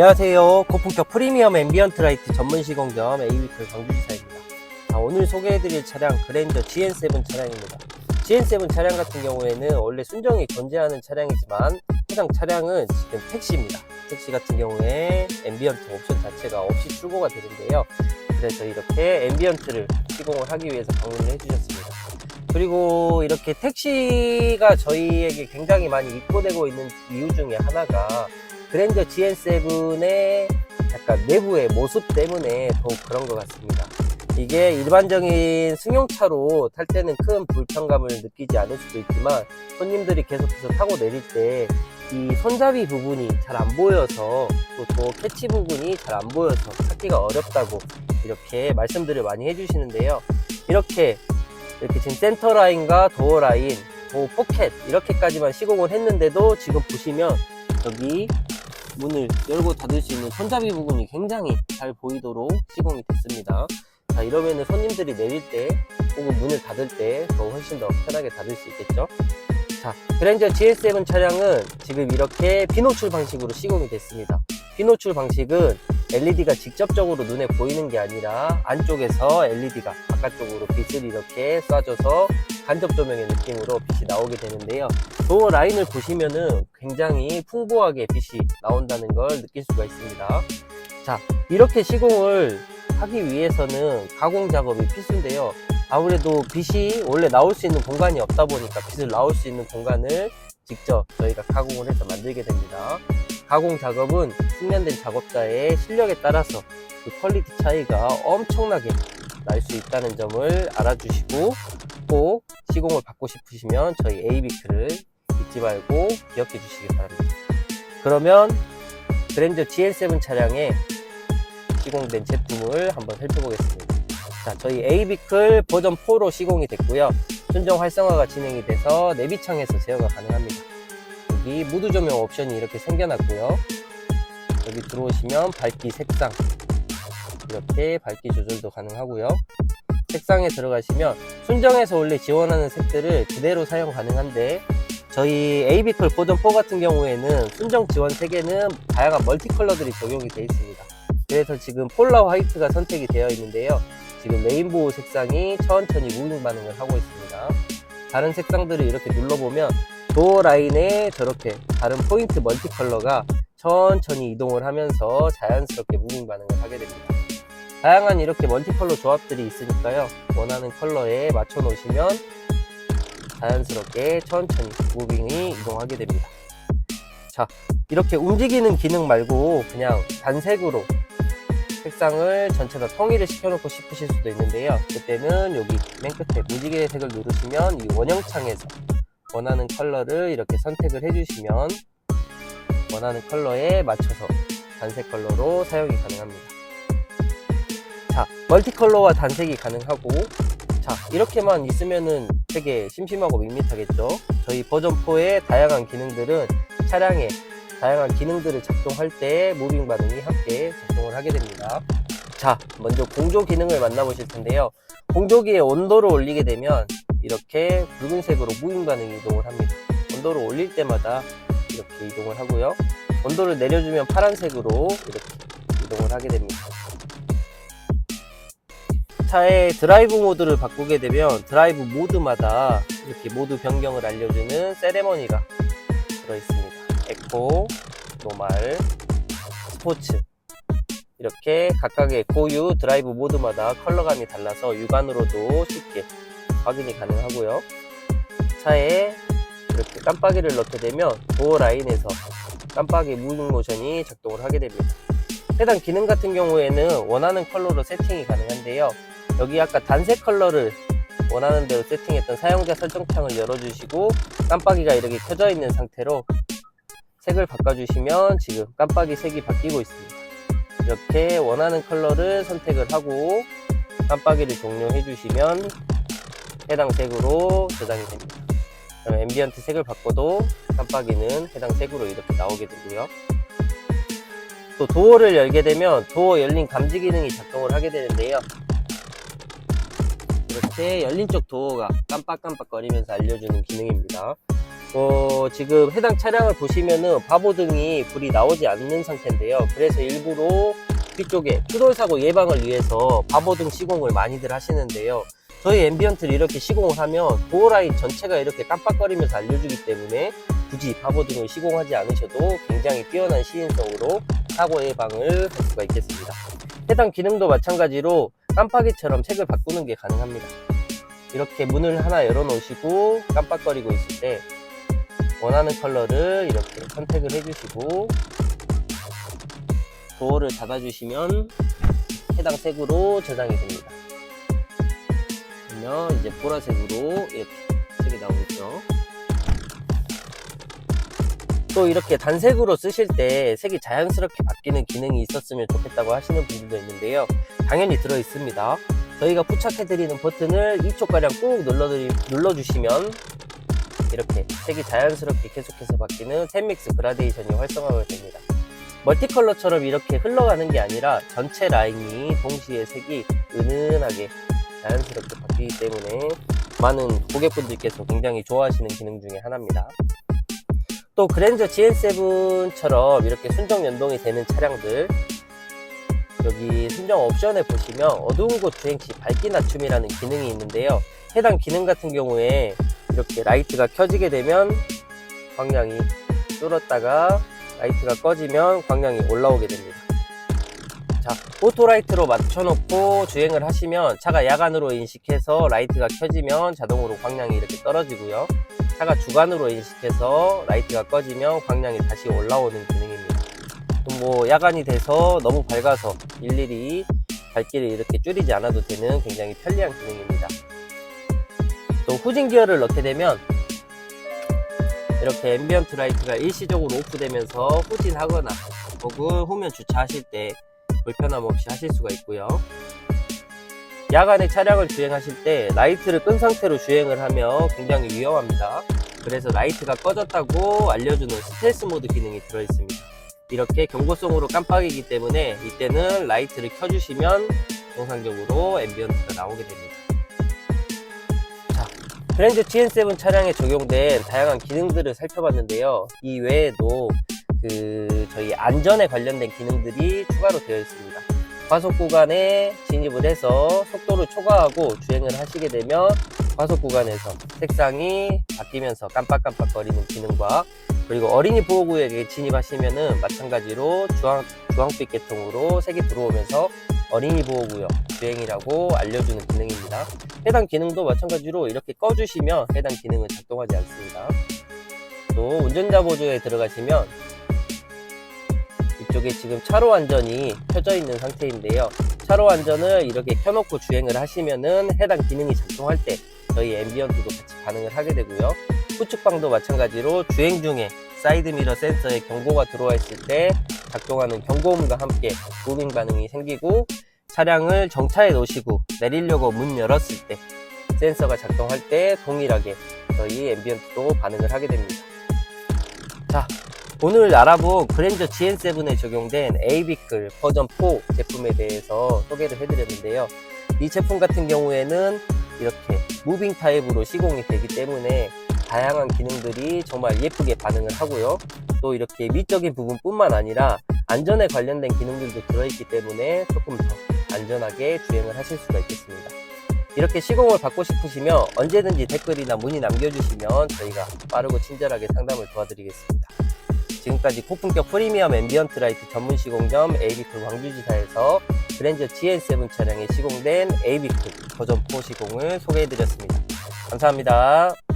안녕하세요. 고품격 프리미엄 앰비언트 라이트 전문 시공점 에이비클 광주지사입니다. 자, 오늘 소개해드릴 차량 그랜저 GN7 차량입니다. GN7 차량 같은 경우에는 원래 순정이 존재하는 차량이지만 해당 차량은 지금 택시입니다. 택시 같은 경우에 앰비언트 옵션 자체가 없이 출고가 되는데요. 그래서 이렇게 앰비언트를 시공을 하기 위해서 방문을 해주셨습니다. 그리고 이렇게 택시가 저희에게 굉장히 많이 입고되고 있는 이유 중에 하나가 그랜저 GN7의 약간 내부의 모습 때문에 더욱 그런 것 같습니다. 이게 일반적인 승용차로 탈 때는 큰 불편감을 느끼지 않을 수도 있지만 손님들이 계속해서 타고 내릴 때 이 손잡이 부분이 잘 안 보여서 또 캐치 부분이 잘 안 보여서 찾기가 어렵다고 이렇게 말씀들을 많이 해주시는데요. 이렇게 이렇게 지금 센터 라인과 도어 라인, 도어 포켓 이렇게까지만 시공을 했는데도 지금 보시면 여기 문을 열고 닫을 수 있는 손잡이 부분이 굉장히 잘 보이도록 시공이 됐습니다. 자, 이러면은 손님들이 내릴 때 혹은 문을 닫을 때 더 훨씬 더 편하게 닫을 수 있겠죠. 자, 그랜저 GS7 차량은 지금 이렇게 비노출 방식으로 시공이 됐습니다. 비노출 방식은 LED가 직접적으로 눈에 보이는 게 아니라 안쪽에서 LED가 바깥쪽으로 빛을 이렇게 쏴줘서 간접 조명의 느낌으로 빛이 나오게 되는데요. 도어 라인을 보시면은 굉장히 풍부하게 빛이 나온다는 걸 느낄 수가 있습니다. 자, 이렇게 시공을 하기 위해서는 가공 작업이 필수인데요. 아무래도 빛이 원래 나올 수 있는 공간이 없다 보니까 빛을 나올 수 있는 공간을 직접 저희가 가공을 해서 만들게 됩니다. 가공 작업은 숙련된 작업자의 실력에 따라서 그 퀄리티 차이가 엄청나게 날 수 있다는 점을 알아주시고 꼭 시공을 받고 싶으시면 저희 에이비크를 잊지 말고 기억해 주시기 바랍니다. 그러면 그랜저 GL7 차량에 시공된 제품을 한번 살펴보겠습니다. 자, 저희 에이비클 버전 4로 시공이 됐고요. 순정 활성화가 진행이 돼서 내비창에서 제어가 가능합니다. 여기 무드 조명 옵션이 이렇게 생겨났고요. 여기 들어오시면 밝기 색상 이렇게 밝기 조절도 가능하고요. 색상에 들어가시면 순정에서 원래 지원하는 색들을 그대로 사용 가능한데 저희 에이비클 버전 4 같은 경우에는 순정 지원 색에는 다양한 멀티 컬러들이 적용이 되어 있습니다. 그래서 지금 폴라 화이트가 선택이 되어 있는데요. 지금 레인보우 색상이 천천히 무빙 반응을 하고 있습니다. 다른 색상들을 이렇게 눌러보면 도어 라인에 저렇게 다른 포인트 멀티 컬러가 천천히 이동을 하면서 자연스럽게 무빙 반응을 하게 됩니다. 다양한 이렇게 멀티 컬러 조합들이 있으니까요. 원하는 컬러에 맞춰 놓으시면 자연스럽게 천천히 무빙이 이동하게 됩니다. 자, 이렇게 움직이는 기능 말고 그냥 단색으로 색상을 전체 다 통일을 시켜놓고 싶으실 수도 있는데요. 그때는 여기 맨 끝에 무지개 색을 누르시면 이 원형창에서 원하는 컬러를 이렇게 선택을 해주시면 원하는 컬러에 맞춰서 단색 컬러로 사용이 가능합니다. 자, 멀티 컬러와 단색이 가능하고 자, 이렇게만 있으면은 되게 심심하고 밋밋하겠죠? 저희 버전 4의 다양한 기능들은 차량에 다양한 기능들을 작동할 때 무빙 반응이 함께 작동을 하게 됩니다. 자, 먼저 공조 기능을 만나보실 텐데요. 공조기의 온도를 올리게 되면 이렇게 붉은색으로 무빙 반응이 이동을 합니다. 온도를 올릴 때마다 이렇게 이동을 하고요. 온도를 내려주면 파란색으로 이렇게 이동을 하게 됩니다. 차의 드라이브 모드를 바꾸게 되면 드라이브 모드마다 이렇게 모드 변경을 알려주는 세레머니가 들어있습니다. 에코, 노말, 스포츠 이렇게 각각의 고유 드라이브 모드마다 컬러감이 달라서 육안으로도 쉽게 확인이 가능하고요. 차에 이렇게 깜빡이를 넣게 되면 도어 라인에서 깜빡이 무빙 모션이 작동을 하게 됩니다. 해당 기능 같은 경우에는 원하는 컬러로 세팅이 가능한데요. 여기 아까 단색 컬러를 원하는 대로 세팅했던 사용자 설정창을 열어주시고 깜빡이가 이렇게 켜져 있는 상태로 색을 바꿔주시면 지금 깜빡이 색이 바뀌고 있습니다. 이렇게 원하는 컬러를 선택을 하고 깜빡이를 종료해 주시면 해당 색으로 저장이 됩니다. 그럼 앰비언트 색을 바꿔도 깜빡이는 해당 색으로 이렇게 나오게 되고요. 또 도어를 열게 되면 도어 열린 감지 기능이 작동을 하게 되는데요. 이렇게 열린 쪽 도어가 깜빡깜빡거리면서 알려주는 기능입니다. 어, 지금 해당 차량을 보시면은 바보등이 불이 나오지 않는 상태인데요. 그래서 일부러 뒤쪽에 추돌 사고 예방을 위해서 바보등 시공을 많이들 하시는데요. 저희 앰비언트를 이렇게 시공을 하면 도어 라인 전체가 이렇게 깜빡거리면서 알려주기 때문에 굳이 바보등을 시공하지 않으셔도 굉장히 뛰어난 시인성으로 사고 예방을 할 수가 있겠습니다. 해당 기능도 마찬가지로 깜빡이처럼 색을 바꾸는 게 가능합니다. 이렇게 문을 하나 열어놓으시고 깜빡거리고 있을 때 원하는 컬러를 이렇게 선택을 해주시고 도어를 닫아주시면 해당 색으로 저장이 됩니다. 그러면 이제 보라색으로 이렇게 색이 나오겠죠. 또 이렇게 단색으로 쓰실 때 색이 자연스럽게 바뀌는 기능이 있었으면 좋겠다고 하시는 분들도 있는데요. 당연히 들어 있습니다. 저희가 부착해드리는 버튼을 2초가량 꾹 눌러드리, 눌러주시면 이렇게 색이 자연스럽게 계속해서 바뀌는 샘믹스 그라데이션이 활성화가 됩니다. 멀티컬러처럼 이렇게 흘러가는 게 아니라 전체 라인이 동시에 색이 은은하게 자연스럽게 바뀌기 때문에 많은 고객분들께서 굉장히 좋아하시는 기능 중에 하나입니다. 또 그랜저 GN7처럼 이렇게 순정 연동이 되는 차량들 여기 순정 옵션에 보시면 어두운 곳 주행 시 밝기 낮춤이라는 기능이 있는데요. 해당 기능 같은 경우에 이렇게 라이트가 켜지게 되면 광량이 줄었다가 라이트가 꺼지면 광량이 올라오게 됩니다. 자, 오토라이트로 맞춰놓고 주행을 하시면 차가 야간으로 인식해서 라이트가 켜지면 자동으로 광량이 이렇게 떨어지고요. 차가 주간으로 인식해서 라이트가 꺼지면 광량이 다시 올라오는 기능입니다. 또뭐 야간이 돼서 너무 밝아서 일일이 밝기를 이렇게 줄이지 않아도 되는 굉장히 편리한 기능입니다. 또 후진 기어를 넣게 되면 이렇게 앰비언트 라이트가 일시적으로 오프되면서 후진하거나 혹은 후면 주차하실 때 불편함 없이 하실 수가 있고요. 야간에 차량을 주행하실 때 라이트를 끈 상태로 주행을 하면 굉장히 위험합니다. 그래서 라이트가 꺼졌다고 알려주는 스텔스 모드 기능이 들어있습니다. 이렇게 경고성으로 깜빡이기 때문에 이때는 라이트를 켜주시면 정상적으로 앰비언트가 나오게 됩니다. 자, 그랜저 GN7 차량에 적용된 다양한 기능들을 살펴봤는데요. 이 외에도 그 저희 안전에 관련된 기능들이 추가로 되어 있습니다. 과속 구간에 진입을 해서 속도를 초과하고 주행을 하시게 되면 과속 구간에서 색상이 바뀌면서 깜빡깜빡거리는 기능과 그리고 어린이 보호구역에 진입하시면은 마찬가지로 주황, 주황빛 계통으로 색이 들어오면서 어린이 보호구역 주행이라고 알려주는 기능입니다. 해당 기능도 마찬가지로 이렇게 꺼주시면 해당 기능은 작동하지 않습니다. 또 운전자 보조에 들어가시면 이쪽에 지금 차로 안전이 켜져 있는 상태인데요. 차로 안전을 이렇게 켜놓고 주행을 하시면은 해당 기능이 작동할 때 저희 앰비언트도 같이 반응을 하게 되고요. 후측방도 마찬가지로 주행 중에 사이드미러 센서에 경고가 들어와 있을 때 작동하는 경고음과 함께 무빙 반응이 생기고 차량을 정차해 놓으시고 내리려고 문 열었을 때 센서가 작동할 때 동일하게 저희 앰비언트도 반응을 하게 됩니다. 자, 오늘 알아본 그랜저 GN7에 적용된 에이비클 버전 4 제품에 대해서 소개를 해드렸는데요. 이 제품 같은 경우에는 이렇게 무빙 타입으로 시공이 되기 때문에 다양한 기능들이 정말 예쁘게 반응을 하고요. 또 이렇게 미적인 부분뿐만 아니라 안전에 관련된 기능들도 들어있기 때문에 조금 더 안전하게 주행을 하실 수가 있겠습니다. 이렇게 시공을 받고 싶으시면 언제든지 댓글이나 문의 남겨주시면 저희가 빠르고 친절하게 상담을 도와드리겠습니다. 지금까지 고품격 프리미엄 앰비언트 라이트 전문 시공점 에이비클 광주지사에서 그랜저 GN7 차량에 시공된 에이비클 버전 4 시공을 소개해드렸습니다. 감사합니다.